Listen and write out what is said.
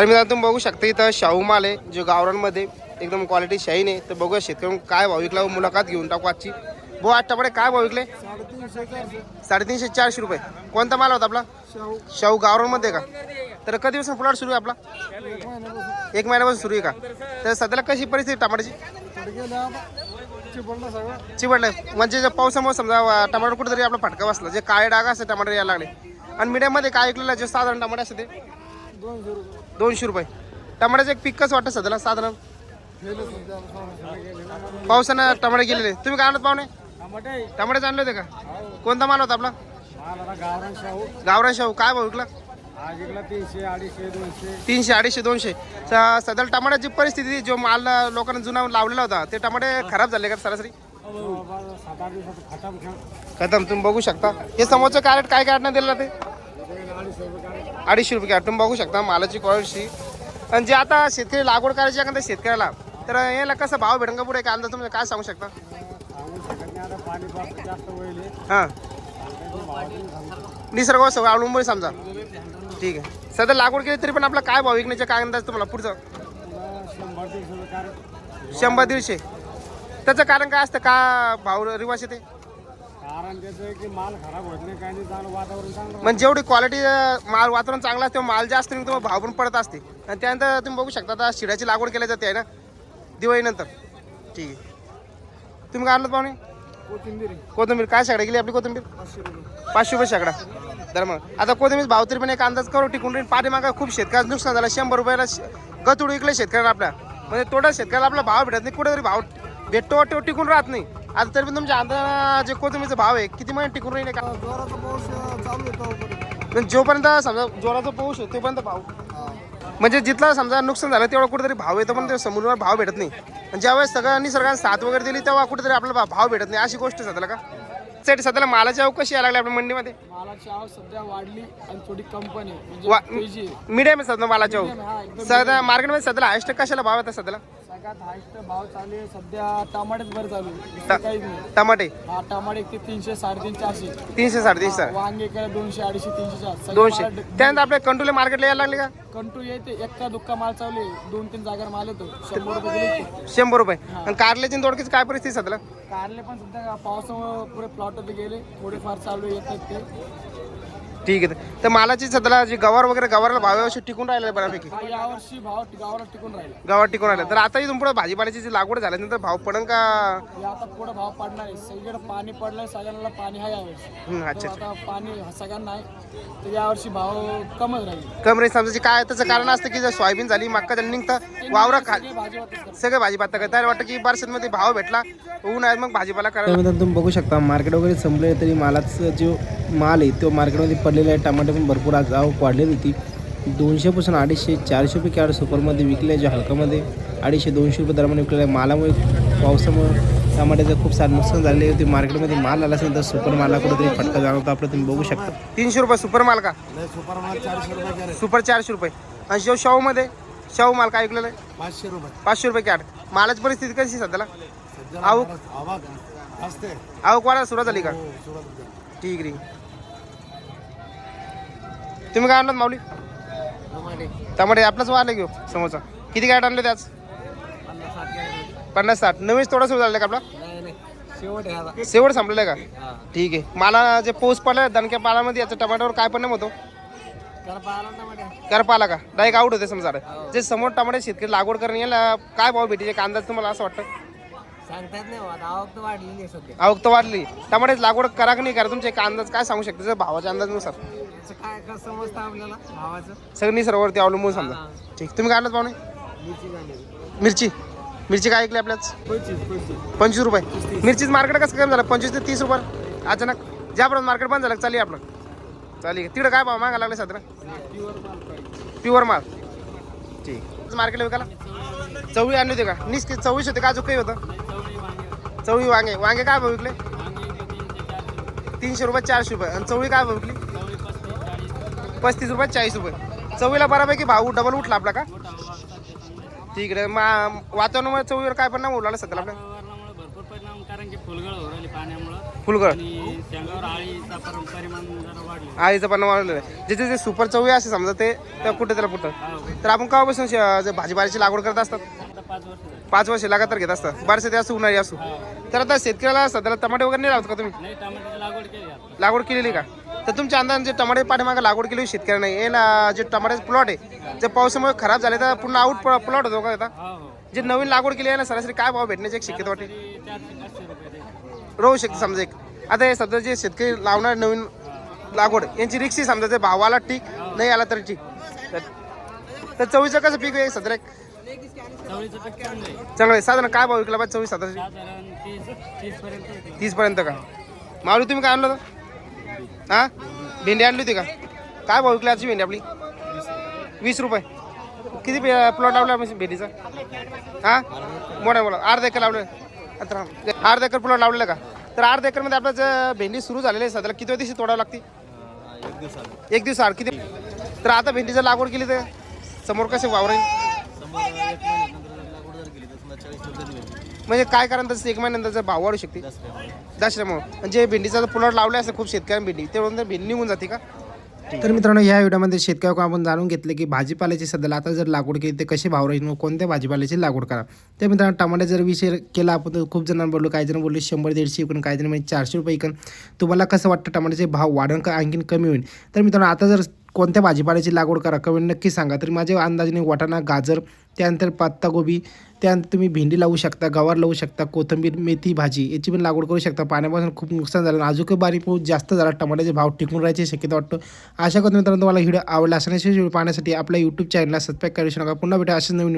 तर मी तुम्ही बघू शकता इथं शाहू माल आहे जो गावरांमध्ये एकदम क्वालिटी शाईन आहे. तर बघूया शेतकऱ्यांनी काय भाव विकला मुलाखत घेऊन टाकू आजची. भाऊ आज टमाटे काय भाव विकले? साडेतीनशे चारशे रुपये. कोणता माल होता आपला? शाहू गावरांमध्ये का? तर कधीपासून प्लॉट सुरू आहे आपला? एक महिन्यापासून सुरू आहे का? तर सध्याला कशी परिस्थिती टमाट्याची? चिबडलं म्हणजे जर पावसामुळे समजा टमाटर कुठेतरी आपला फटका बसला. जे काळे डाग असते टमाटर यायला लागले. आणि मीडियममध्ये काय ऐकलेलं जे साधारण टमाटे असते ते. दोनशे रुपये. टमाट्याचं एक पीक कसं वाटतं सध्याला? साधारण? पावसानं टमाटे गेलेले तुम्ही काय आणत पाहुणे? टमाटे. आणले होते का? कोणता माल होता आपला? गावरान शाहू. काय भाव विकला? तीनशे अडीचशे दोनशे. तीनशे अडीचशे दोनशे. स- सध्याला टमाट्याची परिस्थिती जो माल लोकांना जुना लावलेला होता ते टमाटे खराब झाले का सरासरी? खतम तुम्ही बघू शकता. हे समोरचं कॅरेट काय कॅरेटनं दिलं ते? अडीचशे रुपये कॅरेट तुम्ही बघू शकता मालाची क्वालिटी आणि जे आता शेतकरी लागवड करायची एखाद्या शेतकऱ्याला तर याला कसं भाव भेटेल का? पुढे काय अंदाज तुम्ही काय सांगू शकता? हां. निसर्ग सगळं अवलंबून समजा. ठीक आहे. सध्या लागवड केली तरी पण आपला काय भाव विकण्याचे काय अंदाज तुम्हाला पुढचं? शंभर दीडशे. त्याचं कारण काय असतं? का भाव रिवाज येते? कारण त्याचं आहे की माल खराब होत नाही काही नाही चांगलं वातावरण चांगलं म्हणजे जेवढी क्वालिटी माल वातावरण चांगलं असते माल जास्त निघतो भाव पण पडत असते. आणि त्यानंतर तुम्ही बघू शकता आता शिड्याची लागवड केली जाते आहे ना? दिवाळीनंतर ठीक आहे. तुम्ही काय आणलं पाहुणे? कोथिंबीर कोथिंबीर. काय शेकडा गेली आपली कोथिंबीर? पाचशे रुपये. पाचशे रुपये शेकडा तर मग आता कोथिंबीर भाव तरी पण एक अंदाज करू टिकून राहील. पाठीमागं खूप शेतकऱ्याचं नुकसान झालं शंभर रुपयाला श- गतुड विकले शेतकऱ्याला आपल्या. म्हणजे थोडं शेतकऱ्याला आपला भाव भेटत नाही कुठेतरी भाव भेटतो तो टिकून राहत नाही. आता तरी पण तुमच्या अंदाजा जे कोथिंबीरचा भाव आहे किती महिने टिकून राहील का? जोराचा पाऊस चालू आहे पण जोपर्यंत समजा जोराचा पाऊस आहे तोपर्यंत भाव. म्हणजे जिथला समजा नुकसान झालं तेवढा कुठेतरी भाव येतो पण ते समोर भाव भेटत नाही. आणि ज्यावेळेस सगळं निसर्गाने साथ वगैरे दिली तेव्हा कुठेतरी आपल्याला भा- भाव भेटत नाही. अशी गोष्ट सध्याला का? सेट सध्याला मालाची अवकाश कशी यायला लागली आपल्या मंडीमध्ये? मालाची आवक सध्या वाढली आणि थोडी कंपनी वा- म्हणजे मीडियम आहे सध्या मालाची हा, एकदम सध्या मार्केटमध्ये सध्याला हायस्ट कशाला भाव येतात सध्याला? सगळ्यात हायस्ट भाव चालू आहे सध्या टमाटेच बरं चालू आहे. काहीच नाही. टमाटे? हा टमाटे ते तीनशे साडेतीनशे असे. तीनशे साडेतीनशे वांगे काय दोनशे अडीचशे तीनशे चार. दोनशे. त्यानंतर आपल्या कंट्रोल मार्केटला यायला लागले का? कंटू येते एक्का दुक्का माल चालू आहे. दोन तीन जागेवर माल येतो. शंभर रुपये किलो येतो. शंभर रुपये. आणि कारल्याची दोडकीची काय परिस्थिती सध्याला कारले पण सध्या पावसामुळे पुरे प्लॉट होते गेले. थोडेफार चालू येतात ते. ठीक आहे. तर मालाची सध्याला जी गवार वगैरे गवारला भाव व्यवस्थित टिकून राहिला बऱ्यापैकी. हा यावर्षी भाव गावाला टिकून राहिला. गावात टिकून राहिला. तर आता इथून पुढे भाजीपाल्याची जी लागवड झाल्यानंतर भाव पडन का? हे आता पुढे भाव पडणार आहे. सगळीकडे पाणी पडलंय सगळ्यांना पाणी आहे यावर्षी अच्छा आता पाणी सगळ्यांना आहे. तर यावर्षी भाव कमच राहील. कम रेट समजायची काय त्याचं कारण असतं की जर सोयाबीन झाली मक्का झाली निघतं वावरा खा सगळे करतात. सगळे भाजीपाला करतात. त्याला वाटतं की मध्ये भाव भेटला ऊन आहे मग भाजीपाला करायला तुम्ही बघू शकता मार्केट वगैरे संपले तरी मालाचा जो माल आहे तो मार्केटमध्ये पडलेला आहे टमाटे पण भरपूर आज आवक वाढलेली होती दोनशेपासून अडीचशे चारशे रुपये कॅरेट सुपरमध्ये विकले जे हलकामध्ये. अडीचशे दोनशे रुपये दरामध्ये विकलेलं आहे मालामुळे पावसामुळे टमाट्याचं खूप सारं नुकसान झालेले होते. मार्केटमध्ये माल आला असेल तर सुपर माला कुठेतरी फटका जाणवतो. आपलं तुम्ही बघू शकता. तीनशे रुपये सुपर माल का? सुपर माल चारशे रुपये कॅरेट. सुपर चारशे रुपये. आणि जो शाहूमध्ये शाहू माल काय विकलेला आहे? पाचशे रुपये. पाचशे रुपये कॅरेट. मालाची परिस्थिती कशी आहे सध्याला? सध्या आवक? आवक वाढायला सुरुवात झाली का? हो ठीक रे तुम्ही काय आणलं माऊली? टमाटे. आपलाच वाढले घेऊ समोरचा. किती काय आणले त्याच पन्नास साठ. नवीन थोडा सुरू झालं का आपला? शेवट संपलेलं का? ठीक आहे. मला जे पाऊस पडला दणक्या पालामध्ये याच्या टमाट्यावर काय परिणाम होतो? कर पाला का? डायरेक्ट आउट होते समजा. जे समोर टमाटे शेतकरी लागवड करणे याला काय भाव भेटीचे का अंदाज तुम्हाला असं वाटतं? सांगतात नाही आता आवक तर वाढलेली आहे सध्या. आवक तर वाढली. टमाटे लागवड करा की नाही करा? तुमचे एक अंदाज काय सांगू शकता? जर भावाच्या अंदाजनुसार. याचं काय काय समजतं आपल्याला? भावाचं? सगळं निसर्गावरती अवलंबून समजा. ठीक. तुम्ही काय आणलं पाहुणे? मिरची झाली मिरची. मिरची काय ऐकली आपल्याच पंचवीस पंचवीस. पंचवीस रुपये. मिरचीच मार्केट कसं कमी झालं? पंचवीस ते तीस रुपये. अचानक ज्यापर्यंत मार्केट बंद झालं चालेल आपलं. चालेल. तिकडे काय भाव मागा लागले सध्या प्युअर माल. पाहिजे प्युअर माल ठीक. मार्केटला विकायला? चवळी आणली होती का? निस चवळीस होते का? अजून काही होतं? चवळी वांगे वांगे काय भाव विकले? तीनशे रुपये. चारशे रुपये आणि चवळी काय भाव विकली? पस्तीस रुपये. चाळीस रुपये. चवळीला बऱ्यापैकी भाव डबल उठला आपला का? ठीक आहे मा वातावरणामुळे चवळीवर काय पण नाही उलाला सध्याला आपल्या भरपूर परिणाम कारण की फुलगळ हो राहिली पाण्यामुळं. फुलगळ? आळीचा वाढलेलं आहे. जिथे जे सुपर चवी असे समजा ते कुठे त्याला कुठं तर आपण जे भाजीपाल्याची लागवड करत असतात पाच वर्ष लगातार घेत असतात बारसे ते असं उन्हाळी असो. तर आता शेतकऱ्याला असतात त्याला टमाटे वगैरे नाही लावत का तुम्ही? लागवड केलेली का? तर तुमच्या अंदाज जे टमाटे पाठीमागे लागवड केली शेतकऱ्यांना हे ना जे टमाट्याचे प्लॉट आहे जे पावसामुळे खराब झाले तर पुन्हा आउट प्लॉट होतो का आता? हो हो. जे नवीन लागवड केली आहे ना सरासरी काय भाव भेटण्याची एक शक्यता द्यायचे. राहू शकते समजा एक. आता हे सध्या जे शेतकरी लावणार नवीन लागवड यांची रिक्षी समजा ते भावाला ठीक नाही आला तरी ठीक. तर- चवीचं कसं पीक आहे सध्या? चांगलं आहे साधारण काय भाव विकला पाहिजे? चवीस साधारण तीस पर्यंत का? मावळी तुम्ही काय आणलं होतं? हा? भेंडी आणली होती का? काय भाव विकली भेंडी आपली? वीस रुपये. किती प्लॉट लावला भेंडीचा? हा? मोठा मोठा अर्धा एकर लावलं. आता राम. अर्धा एकर प्लॉट लावलेलं का? तर अर्धा एकरमध्ये आपलं जे भेंडी सुरू झालेली आहे सध्याला किती दिवशी तोडावं लागते? एक दिवस आड किती? तर आता भेंडीचं लागवड केली तर समोर कसे वावर म्हणजे काय कारण तसं एक महिन्यानंतर भाव वाढू शकते? दसऱ्यामुळे. म्हणजे भेंडीचा प्लॉट लावला असं खूप शेतकऱ्यां भेंडी. तेवढं भेंडी निघून जाते का? तर मित्रांनो या व्हिडिओमध्ये शेतकऱ्याकडून आपण जाणून घेतले की भाजीपाल्याची सध्याला आता जर लागवड केली तर कसे भाव राहील? कोणत्या भाजीपाल्याची लागवड करा? तर मित्रांनो टमाटे जर विषय केला आपण तर खूप जणांना बोललो काही जण बोललो शंभर दीडशे इकडून काही जण म्हणजे चारशे रुपये इकडून तुम्हाला कसं वाटतं टमाट्याचे भाव वाढन का आणखीन कमी होईल? तर मित्रांनो आता जर कोणत्या भाजीपाल्याची लागवड करा? कमेंट नक्की सांगा. तर माझ्या अंदाजाने वाटाणा गाजर त्यानंतर पत्तागोबी त्यानंतर तुम्ही भेंडी लावू शकता गवार लावू शकता कोथिंबीर मेथी भाजी याची पण लागवड करू शकता. पाण्यापासून खूप नुकसान झालं अजून बारीक पाऊस जास्त झाला. टमाट्याचे भाव टिकून राहायची शक्यता वाटतो. अशा करतो मित्रांनो तुम्हाला व्हिडिओ आवडला असण्याची व्हिडिओ पाहण्यासाठी आपल्या यूट्यूब चॅनलला सबस्क्राईब करू शकता पुन्हा भेटा असेच नवीन